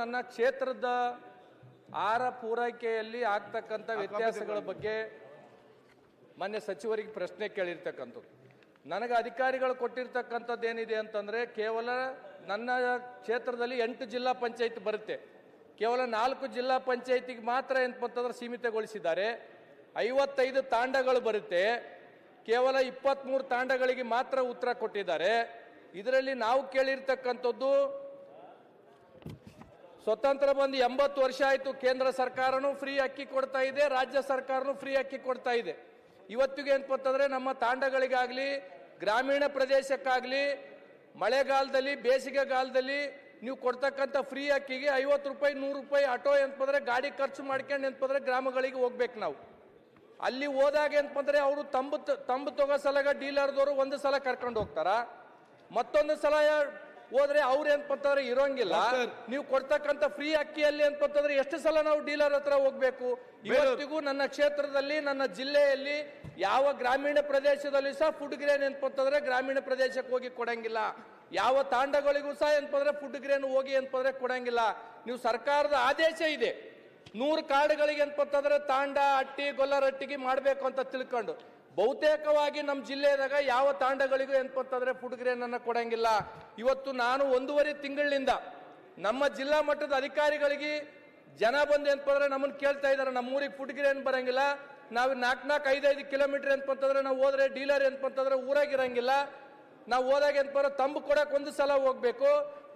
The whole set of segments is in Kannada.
ನನ್ನ ಕ್ಷೇತ್ರದ ಆಹಾರ ಪೂರೈಕೆಯಲ್ಲಿ ಆಗ್ತಕ್ಕಂಥ ವ್ಯತ್ಯಾಸಗಳ ಬಗ್ಗೆ ಮಾನ್ಯ ಸಚಿವರಿಗೆ ಪ್ರಶ್ನೆ ಕೇಳಿರ್ತಕ್ಕಂಥದ್ದು. ನನಗೆ ಅಧಿಕಾರಿಗಳು ಕೊಟ್ಟಿರ್ತಕ್ಕಂಥದ್ದು ಏನಿದೆ ಅಂತಂದ್ರೆ ಕೇವಲ ನನ್ನ ಕ್ಷೇತ್ರದಲ್ಲಿ ಎಂಟು ಜಿಲ್ಲಾ ಪಂಚಾಯತ್ ಬರುತ್ತೆ. ಕೇವಲ ನಾಲ್ಕು ಜಿಲ್ಲಾ ಪಂಚಾಯತಿಗೆ ಮಾತ್ರ ಏನಪ್ಪಂತಂದ್ರೆ ಸೀಮಿತಗೊಳಿಸಿದ್ದಾರೆ. ಐವತ್ತೈದು ತಾಂಡಗಳು ಬರುತ್ತೆ. ಕೇವಲ ಇಪ್ಪತ್ತ್ಮೂರು ತಾಂಡಗಳಿಗೆ ಮಾತ್ರ ಉತ್ತರ ಕೊಟ್ಟಿದ್ದಾರೆ. ಇದರಲ್ಲಿ ನಾವು ಕೇಳಿರ್ತಕ್ಕಂಥದ್ದು ಸ್ವತಂತ್ರ ಬಂದು ಎಂಬತ್ತು ವರ್ಷ ಆಯಿತು ಕೇಂದ್ರ ಸರ್ಕಾರನೂ ಫ್ರೀ ಅಕ್ಕಿ ಕೊಡ್ತಾ ಇದೆ, ರಾಜ್ಯ ಸರ್ಕಾರನೂ ಫ್ರೀ ಅಕ್ಕಿ ಕೊಡ್ತಾ ಇದೆ. ಇವತ್ತಿಗೆ ಅಂತಂದರೆ ನಮ್ಮ ತಾಂಡಗಳಿಗಾಗಲಿ, ಗ್ರಾಮೀಣ ಪ್ರದೇಶಕ್ಕಾಗಲಿ, ಮಳೆಗಾಲದಲ್ಲಿ, ಬೇಸಿಗೆಗಾಲದಲ್ಲಿ ನೀವು ಕೊಡ್ತಕ್ಕಂಥ ಫ್ರೀ ಅಕ್ಕಿಗೆ ಐವತ್ತು ರೂಪಾಯಿ, ನೂರು ರೂಪಾಯಿ ಆಟೋ ಎಂತಂದರೆ ಗಾಡಿ ಖರ್ಚು ಮಾಡ್ಕೊಂಡು ಎಂತಂದರೆ ಗ್ರಾಮಗಳಿಗೆ ಹೋಗ್ಬೇಕು ನಾವು. ಅಲ್ಲಿ ಹೋದಾಗ ಏನಪ್ಪಂದ್ರೆ ಅವರು ತಂಬು ತಂಬು ತಗೋ ಸಲಗ ಡೀಲರ್ದವರು ಒಂದು ಸಲ ಕರ್ಕೊಂಡು ಹೋಗ್ತಾರ? ಮತ್ತೊಂದು ಸಲ ಹೋದ್ರೆ ಅವ್ರು ಏನಪ್ಪಂತಂದ್ರೆ ಇರೋಂಗಿಲ್ಲ. ನೀವು ಕೊಡ್ತಕ್ಕಂತ ಫ್ರೀ ಅಕ್ಕಿಯಲ್ಲಿ ಏನಪ್ಪಂತಂದ್ರೆ ಎಷ್ಟು ಸಲ ನಾವು ಡೀಲರ್ ಹತ್ರ ಹೋಗ್ಬೇಕು? ಇವತ್ತಿಗೂ ನನ್ನ ಕ್ಷೇತ್ರದಲ್ಲಿ ನನ್ನ ಜಿಲ್ಲೆಯಲ್ಲಿ ಯಾವ ಗ್ರಾಮೀಣ ಪ್ರದೇಶದಲ್ಲಿ ಸಹ ಫುಡ್ ಗ್ರೇನ್ ಏನಪ್ಪಂತಂದ್ರೆ ಗ್ರಾಮೀಣ ಪ್ರದೇಶಕ್ಕೆ ಹೋಗಿ ಕೊಡಂಗಿಲ್ಲ. ಯಾವ ತಾಂಡಗಳಿಗೂ ಸಹ ಏನಪ್ಪಂದ್ರೆ ಫುಡ್ ಗ್ರೇನ್ ಹೋಗಿ ಏನಪ್ಪಂದ್ರೆ ಕೊಡಂಗಿಲ್ಲ. ನೀವು ಸರ್ಕಾರದ ಆದೇಶ ಇದೆ. ನೂರು ಕಾರ್ಡ್ಗಳಿಗೆ ಏನಪ್ಪಂತಂದ್ರೆ ತಾಂಡ ಅಟ್ಟಿ ಗೊಲ್ಲರಟ್ಟಿಗೆ ಮಾಡಬೇಕು ಅಂತ ತಿಳ್ಕೊಂಡು. ಬಹುತೇಕವಾಗಿ ನಮ್ಮ ಜಿಲ್ಲೆದಾಗ ಯಾವ ತಾಂಡಗಳಿಗೂ ಏನಪ್ಪಂತಂದ್ರೆ ಅನ್ನ ಕೊಡಂಗಿಲ್ಲ. ಇವತ್ತು ನಾನು ಒಂದೂವರೆ ತಿಂಗಳಿನಿಂದ ನಮ್ಮ ಜಿಲ್ಲಾ ಮಟ್ಟದ ಅಧಿಕಾರಿಗಳಿಗೆ ಜನ ಬಂದು ಏನಪ್ಪಂದ್ರೆ ನಮ್ಮನ್ನು ಕೇಳ್ತಾ ಇದ್ದಾರೆ. ನಮ್ಮ ಊರಿಗೆ ಫುಡ್ ಗ್ರೇನ್ ಬರಂಗಿಲ್ಲ. ನಾವು ನಾಲ್ಕು ನಾಲ್ಕು ಐದೈದು ಕಿಲೋಮೀಟರ್ ಏನಪ್ಪಂತಂದ್ರೆ ನಾವು ಹೋದ್ರೆ ಡೀಲರ್ ಏನಪ್ಪಂತಂದ್ರೆ ಊರಾಗಿರಂಗಿಲ್ಲ. ನಾವು ಹೋದಾಗ ಏನಪ್ಪ ತಂಬು ಕೊಡಕ್ಕೆ ಒಂದು ಸಲ ಹೋಗ್ಬೇಕು.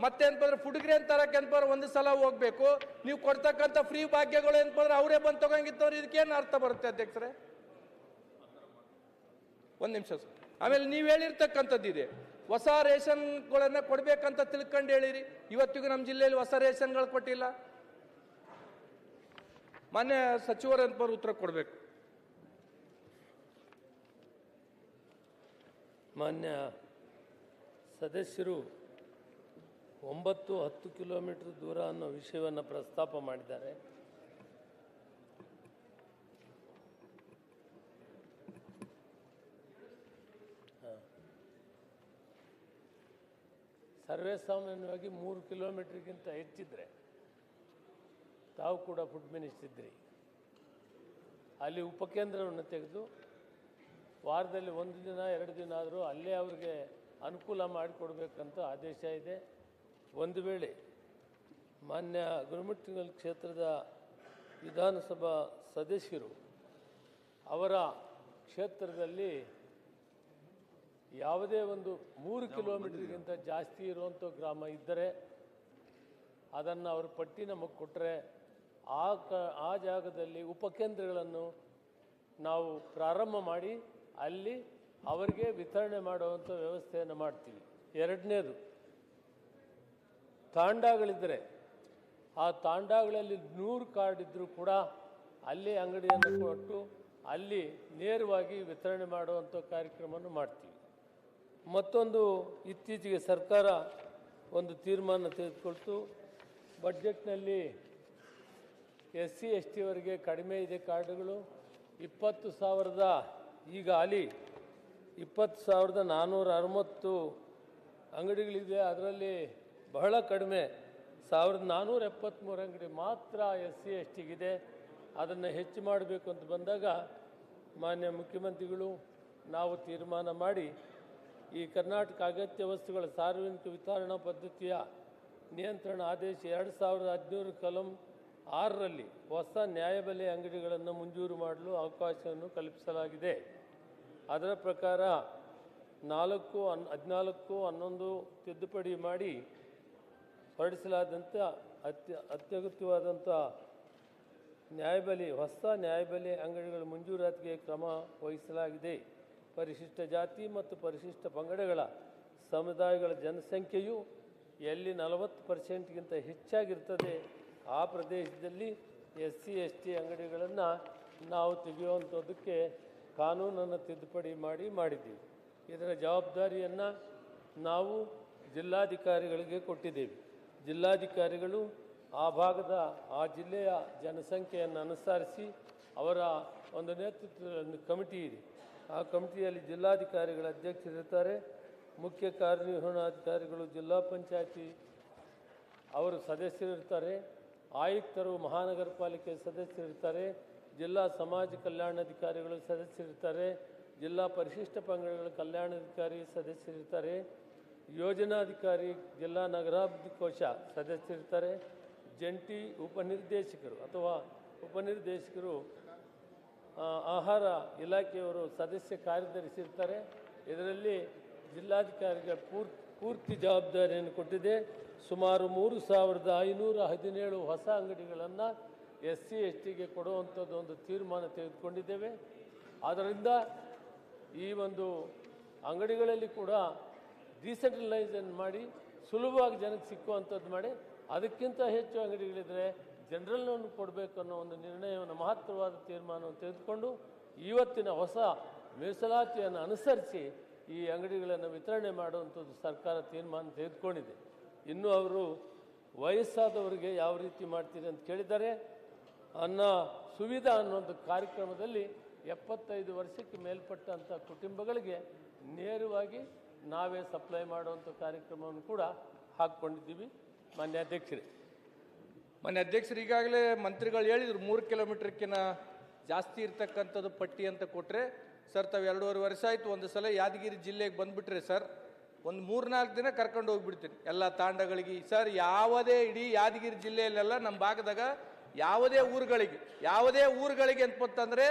ಮತ್ತೆ ಏನಪ್ಪ ಫುಡ್ ಗ್ರೇನ್ ತರಕ್ಕೆ ಏನಪ್ಪ ಒಂದು ಸಲ ಹೋಗ್ಬೇಕು. ನೀವು ಕೊಡ್ತಕ್ಕಂಥ ಫ್ರೀ ಭಾಗ್ಯಗಳು ಏನಪ್ಪ ಅಂದ್ರೆ ಅವರೇ ಬಂದು ತಗೊಂಗಿತ್ತವ್ರು ಇದಕ್ಕೇನು ಅರ್ಥ ಬರುತ್ತೆ ಅಧ್ಯಕ್ಷರೇ? ಒಂದ್ ನಿಮಿಷ ಆಮೇಲೆ ನೀವು ಹೇಳಿರ್ತಕ್ಕಂಥದ್ದು ಇದೆ. ಹೊಸ ರೇಷನ್ಗಳನ್ನು ಕೊಡಬೇಕಂತ ತಿಳ್ಕೊಂಡು ಹೇಳಿರಿ. ಇವತ್ತಿಗೂ ನಮ್ಮ ಜಿಲ್ಲೆಯಲ್ಲಿ ಹೊಸ ರೇಷನ್ಗಳು ಕೊಟ್ಟಿಲ್ಲ. ಮಾನ್ಯ ಸಚಿವರು ಏನಪ್ಪ ಉತ್ತರ ಕೊಡಬೇಕು. ಮಾನ್ಯ ಸದಸ್ಯರು, ಒಂಬತ್ತು ಹತ್ತು ಕಿಲೋಮೀಟ್ರ್ ದೂರ ಅನ್ನೋ ವಿಷಯವನ್ನು ಪ್ರಸ್ತಾಪ ಮಾಡಿದ್ದಾರೆ. ಸರ್ವೇ ಸಾಮಾನ್ಯವಾಗಿ ಮೂರು ಕಿಲೋಮೀಟರ್ಗಿಂತ ಹೆಚ್ಚಿದ್ರೆ ತಾವು ಕೂಡ ಫುಡ್ ಮಿನಿಸ್ಟರ್ ಅಲ್ಲಿ ಉಪಕೇಂದ್ರವನ್ನು ತೆಗೆದು ವಾರದಲ್ಲಿ ಒಂದು ದಿನ, ಎರಡು ದಿನ ಆದರೂ ಅಲ್ಲೇ ಅವ್ರಿಗೆ ಅನುಕೂಲ ಮಾಡಿಕೊಡ್ಬೇಕಂತ ಆದೇಶ ಇದೆ. ಒಂದು ವೇಳೆ ಮಾನ್ಯ ಗುರುಮಟ್ಟಿಗಲ್ ಕ್ಷೇತ್ರದ ವಿಧಾನಸಭಾ ಸದಸ್ಯರು ಅವರ ಕ್ಷೇತ್ರದಲ್ಲಿ ಯಾವುದೇ ಒಂದು ಮೂರು ಕಿಲೋಮೀಟರ್ಗಿಂತ ಜಾಸ್ತಿ ಇರುವಂಥ ಗ್ರಾಮ ಇದ್ದರೆ ಅದನ್ನು ಅವರು ಪಟ್ಟಿ ನಮಗೆ ಕೊಟ್ಟರೆ ಆ ಕ ಆ ಜಾಗದಲ್ಲಿ ಉಪಕೇಂದ್ರಗಳನ್ನು ನಾವು ಪ್ರಾರಂಭ ಮಾಡಿ ಅಲ್ಲಿ ಅವರಿಗೆ ವಿತರಣೆ ಮಾಡುವಂಥ ವ್ಯವಸ್ಥೆಯನ್ನು ಮಾಡ್ತೀವಿ. ಎರಡನೇದು ತಾಂಡಗಳಿದ್ದರೆ ಆ ತಾಂಡಗಳಲ್ಲಿ ನೂರು ಕಾರ್ಡ್ ಇದ್ದರೂ ಕೂಡ ಅಲ್ಲಿ ಅಂಗಡಿಯನ್ನು ಕೊಟ್ಟು ಅಲ್ಲಿ ನೇರವಾಗಿ ವಿತರಣೆ ಮಾಡುವಂಥ ಕಾರ್ಯಕ್ರಮವನ್ನು ಮಾಡ್ತೀವಿ. ಮತ್ತೊಂದು ಇತ್ತೀಚೆಗೆ ಸರ್ಕಾರ ಒಂದು ತೀರ್ಮಾನ ತೆಗೆದುಕೊಳ್ತು. ಬಡ್ಜೆಟ್ನಲ್ಲಿ ಎಸ್ ಸಿ ಎಸ್ ಟಿವರೆಗೆ ಕಡಿಮೆ ಇದೆ ಕಾರ್ಡುಗಳು. ಇಪ್ಪತ್ತು ಸಾವಿರದ, ಈಗ ಅಲ್ಲಿ ಇಪ್ಪತ್ತು ಸಾವಿರದ ನಾನ್ನೂರ ಅರವತ್ತು ಅಂಗಡಿಗಳಿದೆ. ಅದರಲ್ಲಿ ಬಹಳ ಕಡಿಮೆ, ಸಾವಿರದ ನಾನ್ನೂರ ಎಪ್ಪತ್ತ್ಮೂರು ಅಂಗಡಿ ಮಾತ್ರ ಎಸ್ ಸಿ ಎಸ್ ಟಿಗಿದೆ ಅದನ್ನು ಹೆಚ್ಚು ಮಾಡಬೇಕು ಅಂತ ಬಂದಾಗ ಮಾನ್ಯ ಮುಖ್ಯಮಂತ್ರಿಗಳು ನಾವು ತೀರ್ಮಾನ ಮಾಡಿ ಈ ಕರ್ನಾಟಕ ಅಗತ್ಯ ವಸ್ತುಗಳ ಸಾರ್ವಜನಿಕ ವಿತರಣಾ ಪದ್ಧತಿಯ ನಿಯಂತ್ರಣ ಆದೇಶ ಎರಡು ಸಾವಿರದ ಹದಿನೂರು ಕಲಂ ಆರರಲ್ಲಿ ಹೊಸ ನ್ಯಾಯಬೆಲೆ ಅಂಗಡಿಗಳನ್ನು ಮಂಜೂರು ಮಾಡಲು ಅವಕಾಶವನ್ನು ಕಲ್ಪಿಸಲಾಗಿದೆ. ಅದರ ಪ್ರಕಾರ ನಾಲ್ಕು ಹನ್, ಹದಿನಾಲ್ಕು, ಹನ್ನೊಂದು ತಿದ್ದುಪಡಿ ಮಾಡಿ ಹೊರಡಿಸಲಾದಂಥ ಅತ್ಯ, ಅತ್ಯಗತ್ಯವಾದಂಥ ನ್ಯಾಯಬೆಲೆ ಹೊಸ ನ್ಯಾಯಬೆಲೆ ಅಂಗಡಿಗಳ ಮಂಜೂರಾತಿಗೆ ಕ್ರಮ ವಹಿಸಲಾಗಿದೆ. ಪರಿಶಿಷ್ಟ ಜಾತಿ ಮತ್ತು ಪರಿಶಿಷ್ಟ ಪಂಗಡಗಳ ಸಮುದಾಯಗಳ ಜನಸಂಖ್ಯೆಯು ಎಲ್ಲಿ ನಲವತ್ತು ಪರ್ಸೆಂಟ್ಗಿಂತ ಹೆಚ್ಚಾಗಿರ್ತದೆ, ಆ ಪ್ರದೇಶದಲ್ಲಿ ಎಸ್ ಸಿ, ಎಸ್ ಟಿ ಅಂಗಡಿಗಳನ್ನು ನಾವು ತೆಗೆಯುವಂಥದ್ದಕ್ಕೆ ಕಾನೂನನ್ನು ತಿದ್ದುಪಡಿ ಮಾಡಿ ಮಾಡಿದ್ದೀವಿ. ಇದರ ಜವಾಬ್ದಾರಿಯನ್ನು ನಾವು ಜಿಲ್ಲಾಧಿಕಾರಿಗಳಿಗೆ ಕೊಟ್ಟಿದ್ದೇವೆ. ಜಿಲ್ಲಾಧಿಕಾರಿಗಳು ಆ ಭಾಗದ, ಆ ಜಿಲ್ಲೆಯ ಜನಸಂಖ್ಯೆಯನ್ನು ಅನುಸರಿಸಿ ಅವರ ಒಂದು ನೇತೃತ್ವದ ಒಂದು ಕಮಿಟಿ ಇದೆ. ಆ ಕಮಿಟಿಯಲ್ಲಿ ಜಿಲ್ಲಾಧಿಕಾರಿಗಳ ಅಧ್ಯಕ್ಷರಿರ್ತಾರೆ. ಮುಖ್ಯ ಕಾರ್ಯನಿರ್ವಹಣಾಧಿಕಾರಿಗಳು, ಜಿಲ್ಲಾ ಪಂಚಾಯತಿ ಅವರು ಸದಸ್ಯರಿರ್ತಾರೆ. ಆಯುಕ್ತರು, ಮಹಾನಗರ ಪಾಲಿಕೆ ಸದಸ್ಯರಿರ್ತಾರೆ. ಜಿಲ್ಲಾ ಸಮಾಜ ಕಲ್ಯಾಣಾಧಿಕಾರಿಗಳು ಸದಸ್ಯರಿರ್ತಾರೆ. ಜಿಲ್ಲಾ ಪರಿಶಿಷ್ಟ ಪಂಗಡಗಳ ಕಲ್ಯಾಣಾಧಿಕಾರಿ ಸದಸ್ಯರಿರ್ತಾರೆ. ಯೋಜನಾಧಿಕಾರಿ, ಜಿಲ್ಲಾ ನಗರಾಭಿವೃದ್ಧಿ ಕೋಶ ಸದಸ್ಯರಿರ್ತಾರೆ. ಜಂಟಿ ಉಪನಿರ್ದೇಶಕರು ಅಥವಾ ಉಪನಿರ್ದೇಶಕರು ಆಹಾರ ಇಲಾಖೆಯವರು ಸದಸ್ಯ ಕಾರ್ಯದರ್ಶಿ ಇರ್ತಾರೆ ಇದರಲ್ಲಿ ಜಿಲ್ಲಾಧಿಕಾರಿಗೆ ಪೂರ್, ಪೂರ್ತಿ ಜವಾಬ್ದಾರಿಯನ್ನು ಕೊಟ್ಟಿದೆ. ಸುಮಾರು ಮೂರು ಸಾವಿರದ ಐನೂರ ಹದಿನೇಳು ಹೊಸ ಅಂಗಡಿಗಳನ್ನು ಎಸ್ ಸಿ ಎಸ್ ಟಿಗೆ ಕೊಡುವಂಥದ್ದು ಒಂದು ತೀರ್ಮಾನ ತೆಗೆದುಕೊಂಡಿದ್ದೇವೆ. ಆದ್ದರಿಂದ ಈ ಒಂದು ಅಂಗಡಿಗಳಲ್ಲಿ ಕೂಡ ಡಿಸೆಂಟ್ರಲೈಸನ್ ಮಾಡಿ ಸುಲಭವಾಗಿ ಜನಕ್ಕೆ ಸಿಕ್ಕುವಂಥದ್ದು ಮಾಡಿ. ಅದಕ್ಕಿಂತ ಹೆಚ್ಚು ಅಂಗಡಿಗಳಿದ್ರೆ ಜನರಲ್ ಲೋನ್ ಕೊಡಬೇಕು ಅನ್ನೋ ಒಂದು ನಿರ್ಣಯವನ್ನು ಮಹತ್ತರವಾದ ತೀರ್ಮಾನವನ್ನು ತೆಗೆದುಕೊಂಡು ಇವತ್ತಿನ ಹೊಸ ಮೀಸಲಾತಿಯನ್ನು ಅನುಸರಿಸಿ ಈ ಅಂಗಡಿಗಳನ್ನು ವಿತರಣೆ ಮಾಡುವಂಥದ್ದು ಸರ್ಕಾರ ತೀರ್ಮಾನ ತೆಗೆದುಕೊಂಡಿದೆ. ಇನ್ನು ಅವರು ವಯಸ್ಸಾದವರಿಗೆ ಯಾವ ರೀತಿ ಮಾಡ್ತೀರಿ ಅಂತ ಕೇಳಿದ್ದಾರೆ ಅನ್ನ ಸುವಿಧಾ ಅನ್ನೋದು ಕಾರ್ಯಕ್ರಮದಲ್ಲಿ ಎಪ್ಪತ್ತೈದು ವರ್ಷಕ್ಕೆ ಮೇಲ್ಪಟ್ಟಂಥ ಕುಟುಂಬಗಳಿಗೆ ನೇರವಾಗಿ ನಾವೇ ಸಪ್ಲೈ ಮಾಡುವಂಥ ಕಾರ್ಯಕ್ರಮವನ್ನು ಕೂಡ ಹಾಕ್ಕೊಂಡಿದ್ದೀವಿ. ಮಾನ್ಯ ಅಧ್ಯಕ್ಷರೇ. ಮನೆ ಅಧ್ಯಕ್ಷರು ಈಗಾಗಲೇ ಮಂತ್ರಿಗಳು ಹೇಳಿದ್ರು, ಮೂರು ಕಿಲೋಮೀಟರ್ಕಿನ ಜಾಸ್ತಿ ಇರ್ತಕ್ಕಂಥದ್ದು ಪಟ್ಟಿ ಅಂತ ಕೊಟ್ಟರೆ ಸರ್, ತಾವು ಎರಡೂವರೆ ವರ್ಷ ಆಯಿತು, ಒಂದು ಸಲ ಯಾದಗಿರಿ ಜಿಲ್ಲೆಗೆ ಬಂದುಬಿಟ್ರೆ ಸರ್, ಒಂದು ಮೂರ್ನಾಲ್ಕು ದಿನ ಕರ್ಕೊಂಡು ಹೋಗ್ಬಿಡ್ತೀನಿ. ಎಲ್ಲ ತಾಂಡಗಳಿಗೆ, ಸರ್, ಯಾವುದೇ ಇಡೀ ಯಾದಗಿರಿ ಜಿಲ್ಲೆಯಲ್ಲೆಲ್ಲ ನಮ್ಮ ಭಾಗದಾಗ ಯಾವುದೇ ಊರುಗಳಿಗೆ ಯಾವುದೇ ಊರುಗಳಿಗೆ ಅಂತಂದರೆ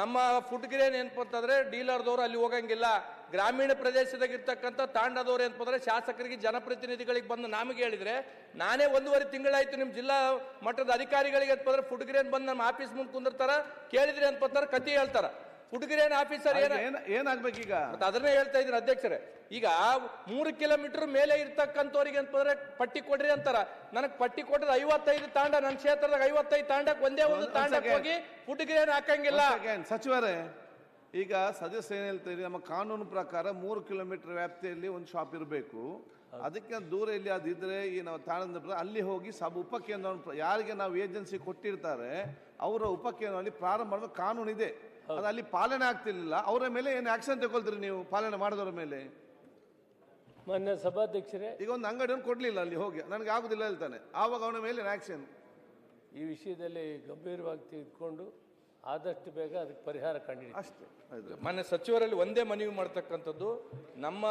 ನಮ್ಮ ಫುಡ್ ಗ್ರೇನ್ ಏನಪ್ಪಂತಂದ್ರೆ, ಡೀಲರ್ದವ್ರು ಅಲ್ಲಿ ಹೋಗಂಗಿಲ್ಲ. ಗ್ರಾಮೀಣ ಪ್ರದೇಶದಾಗ ಇರ್ತಕ್ಕಂಥ ತಾಂಡದವ್ರು ಏನಪ್ಪಂದ್ರೆ ಶಾಸಕರಿಗೆ ಜನಪ್ರತಿನಿಧಿಗಳಿಗೆ ಬಂದು ನಮಗೆ ಹೇಳಿದ್ರೆ ನಾನೇ ಒಂದೂವರೆ ತಿಂಗಳಾಯಿತು ನಿಮ್ಮ ಜಿಲ್ಲಾ ಮಟ್ಟದ ಅಧಿಕಾರಿಗಳಿಗೆ ಅಂತಂದ್ರೆ ಫುಡ್ ಗ್ರೇನ್ ಬಂದು ನಮ್ಮ ಆಫೀಸ್ ಮುಂದೆ ಕುಂದಿರ್ತಾರ ಕೇಳಿದ್ರಿ ಅಂತಂದ್ರೆ ಕತಿ ಹೇಳ್ತಾರ. ಫುಡ್ ಗ್ರೇನ್ ಆಫೀಸರ್ ಏನ ಏನಾಗ್ಬೇಕು ಏನಾಗ್ಬೇಕೀಗ? ಮತ್ತೆ ಅದನ್ನೇ ಹೇಳ್ತಾ ಇದ್ದೀನಿ ಅಧ್ಯಕ್ಷರೇ. ಈಗ ಮೂರು ಕಿಲೋಮೀಟರ್ ಮೇಲೆ ಇರ್ತಕ್ಕಂಥವ್ರಿಗೆ ಅಂತಂದ್ರೆ ಪಟ್ಟಿ ಕೊಡ್ರಿ ಅಂತಾರ. ನನಗೆ ಪಟ್ಟಿ ಕೊಟ್ಟರೆ ಐವತ್ತೈದು ತಾಂಡ ನನ್ನ ಕ್ಷೇತ್ರದಾಗ ಐವತ್ತೈದು ತಾಂಡಕ್ಕೆ ಒಂದೇ ಒಂದು ತಾಂಡಕ್ಕೆ ಹೋಗಿ ಫುಡ್ ಗ್ರೇನ್ ಹಾಕಂಗಿಲ್ಲ. ಸಚಿವರೇ ಈಗ ಸದಸ್ಯ ಏನು ಹೇಳ್ತಾರೆ ನಮ್ಮ ಕಾನೂನು ಪ್ರಕಾರ ಮೂರು ಕಿಲೋಮೀಟರ್ ವ್ಯಾಪ್ತಿಯಲ್ಲಿ ಒಂದು ಶಾಪ್ ಇರಬೇಕು. ಅದಕ್ಕೆ ದೂರ ಇಲ್ಲಿ ಅದಿದ್ರೆ ಈ ನಾವು ತಾಳಂದ ಅಲ್ಲಿ ಹೋಗಿ ಸಬ್ ಉಪಕೇಂದ್ರವನ್ನು ಯಾರಿಗೆ ನಾವು ಏಜೆನ್ಸಿ ಕೊಟ್ಟಿರ್ತಾರೆ ಅವರ ಉಪಕೇಂದ್ರದಲ್ಲಿ ಪ್ರಾರಂಭ ಮಾಡುವ ಕಾನೂನು ಇದೆ. ಅದು ಅಲ್ಲಿ ಪಾಲನೆ ಆಗ್ತಿರ್ಲಿಲ್ಲ. ಅವರ ಮೇಲೆ ಏನು ಆಕ್ಷನ್ ತಗೊಳ್ತೀರಿ ನೀವು ಪಾಲನೆ ಮಾಡಿದವರ ಮೇಲೆ? ಮಾನ್ಯ ಸಭಾಧ್ಯಕ್ಷರೇ ಈಗ ಒಂದು ಅಂಗಡಿಯನ್ನು ಕೊಡ್ಲಿಲ್ಲ ಅಲ್ಲಿ ಹೋಗಿ. ನನಗೆ ಆಗುದಿಲ್ಲ ಹೇಳ್ತಾನೆ. ಆವಾಗ ಅವನ ಮೇಲೆ ಆಕ್ಷನ್ ಈ ವಿಷಯದಲ್ಲಿ ಗಂಭೀರವಾಗಿ ತೆಗೆದುಕೊಂಡು ಆದಷ್ಟು ಬೇಗ ಅದಕ್ಕೆ ಪರಿಹಾರ ಕಂಡಿಡಿ ಅಷ್ಟೇ. ಮನೆ ಸಚಿವರಲ್ಲಿ ಒಂದೇ ಮನವಿ ಮಾಡ್ತಕ್ಕಂಥದ್ದು ನಮ್ಮ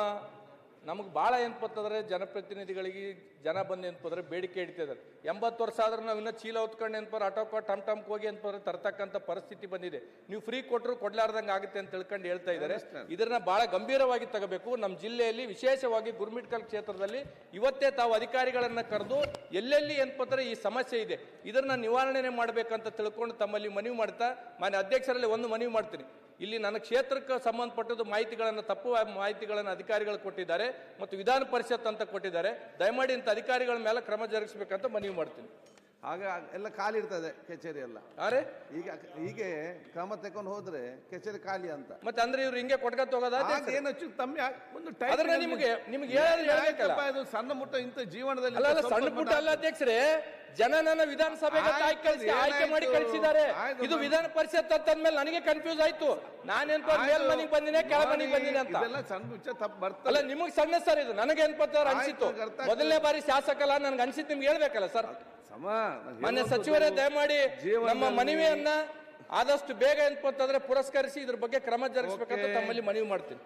ನಮಗೆ ಭಾಳ ಏನ್ಪತ್ತಂದ್ರೆ ಜನಪ್ರತಿನಿಧಿಗಳಿಗೆ ಜನ ಬಂದು ಏನಪ್ಪಂದ್ರೆ ಬೇಡಿಕೆ ಇಡ್ತಿದ್ದಾರೆ ಎಂಬತ್ತು ವರ್ಷ ಆದ್ರೆ ನಾವು ಇನ್ನೂ ಚೀಲ ಹೊತ್ಕೊಂಡು ಏನಪ್ಪ ಆಟೋಕ ಟಮ್ ಟಮ್ಗೆ ಹೋಗಿ ಏನಪ್ಪ ತರ್ತಕ್ಕಂಥ ಪರಿಸ್ಥಿತಿ ಬಂದಿದೆ. ನೀವು ಫ್ರೀ ಕೊಟ್ಟರು ಕೊಡ್ಲಾರ್ದಂಗೆ ಆಗುತ್ತೆ ಅಂತ ತಿಳ್ಕೊಂಡು ಹೇಳ್ತಾ ಇದ್ದಾರೆ. ಇದನ್ನ ಭಾಳ ಗಂಭೀರವಾಗಿ ತಗೋಬೇಕು. ನಮ್ಮ ಜಿಲ್ಲೆಯಲ್ಲಿ ವಿಶೇಷವಾಗಿ ಗುರ್ಮಿಟ್ಕಲ್ ಕ್ಷೇತ್ರದಲ್ಲಿ ಇವತ್ತೇ ತಾವು ಅಧಿಕಾರಿಗಳನ್ನ ಕರೆದು ಎಲ್ಲೆಲ್ಲಿ ಏನಪ್ಪಂದ್ರೆ ಈ ಸಮಸ್ಯೆ ಇದೆ ಇದನ್ನ ನಿವಾರಣೆ ಮಾಡಬೇಕಂತ ತಿಳ್ಕೊಂಡು ತಮ್ಮಲ್ಲಿ ಮನವಿ ಮಾಡ್ತಾ ಮಾನ್ಯ ಅಧ್ಯಕ್ಷರಲ್ಲಿ ಒಂದು ಮನವಿ ಮಾಡ್ತೀನಿ. ಇಲ್ಲಿ ನನ್ನ ಕ್ಷೇತ್ರಕ್ಕೆ ಸಂಬಂಧಪಟ್ಟದ್ದು ಮಾಹಿತಿಗಳನ್ನು ತಪ್ಪು ಮಾಹಿತಿಗಳನ್ನು ಅಧಿಕಾರಿಗಳು ಕೊಟ್ಟಿದ್ದಾರೆ ಮತ್ತು ವಿಧಾನ ಪರಿಷತ್ ಅಂತ ಕೊಟ್ಟಿದ್ದಾರೆ. ದಯಮಾಡಿ ಇಂಥ ಅಧಿಕಾರಿಗಳ ಮೇಲೆ ಕ್ರಮ ಜರುಗಿಸಬೇಕಂತ ಮನವಿ ಮಾಡ್ತೀನಿ. ಆಗ ಎಲ್ಲ ಖಾಲಿ ಇರ್ತದೆ ಕಚೇರಿ ಎಲ್ಲ. ಅರೆ ಈಗ ಹೀಗೆ ಕ್ರಮ ತಕೊಂಡು ಹೋದ್ರೆ ಕಚೇರಿ ಖಾಲಿ ಅಂತ. ಮತ್ತೆ ಅಂದ್ರೆ ಇವ್ರು ಹಿಂಗೆ ಕೊಟ್ಕೊತ ಹೋಗೋದಾ ಏನು ತಮ್ಮಿ ಒಂದು ಟೈಮ್. ನಿಮ್ಗೆ ನಿಮ್ಗೆ ಇದು ಸಣ್ಣ ಮುಟ್ಟ ಇಂಥ ಜೀವನದಲ್ಲಿ ಅಲ್ಲ ಸಣ್ಣ ಪುಟ್ಟ ಅಲ್ಲ ಅಧ್ಯಕ್ಷರೇ ಜನ ನನ್ನ ವಿಧಾನಸಭೆಗೆ ಆಯ್ಕೆ ಕಳಿಸಿ ಆಯ್ಕೆ ಮಾಡಿ? ಕಳಿಸಿದ್ದಾರೆ. ಇದು ವಿಧಾನ ಪರಿಷತ್ ಅಂತಂದ್ಮೇಲೆ ನನಗೆ ಕನ್ಫ್ಯೂಸ್ ಆಯ್ತು. ನಾನೇನ್ ಮೇಲ್ ಮನೆಗೆ ಬಂದಿನಿ ಕೆಳ ಮನೆಗೆ ಬಂದಿನಿ ಅಂತ. ಬರ್ತಲ್ಲ ಅಲ್ಲ ನಿಮಗೆ ಸಣ್ಣ ಸರ್ ಇದು. ನನಗೆ ಏನ್ ಆಯ್ತು, ಅನ್ಸಿತ್ತು. ಮೊದಲನೇ ಬಾರಿ ಶಾಸಕಲ್ಲ ನನ್ಗೆ ಅನ್ಸಿತ್ತು ನಿಮ್ಗೆ ಹೇಳ್ಬೇಕಲ್ಲ ಸರ್? ಸಮ ಮಾನ್ಯ ಸಚಿವರೇ ದಯಮಾಡಿ ನಮ್ಮ ಮನವಿಯನ್ನ ಆದಷ್ಟು ಬೇಗ ಏನಪ್ಪಂತಂದ್ರೆ ಪುರಸ್ಕರಿಸಿ ಇದ್ರ ಬಗ್ಗೆ ಕ್ರಮ ಜರುಗಿಸಬೇಕಂತ. ತಮ್ಮಲ್ಲಿ ಮನವಿ ಮಾಡ್ತೀನಿ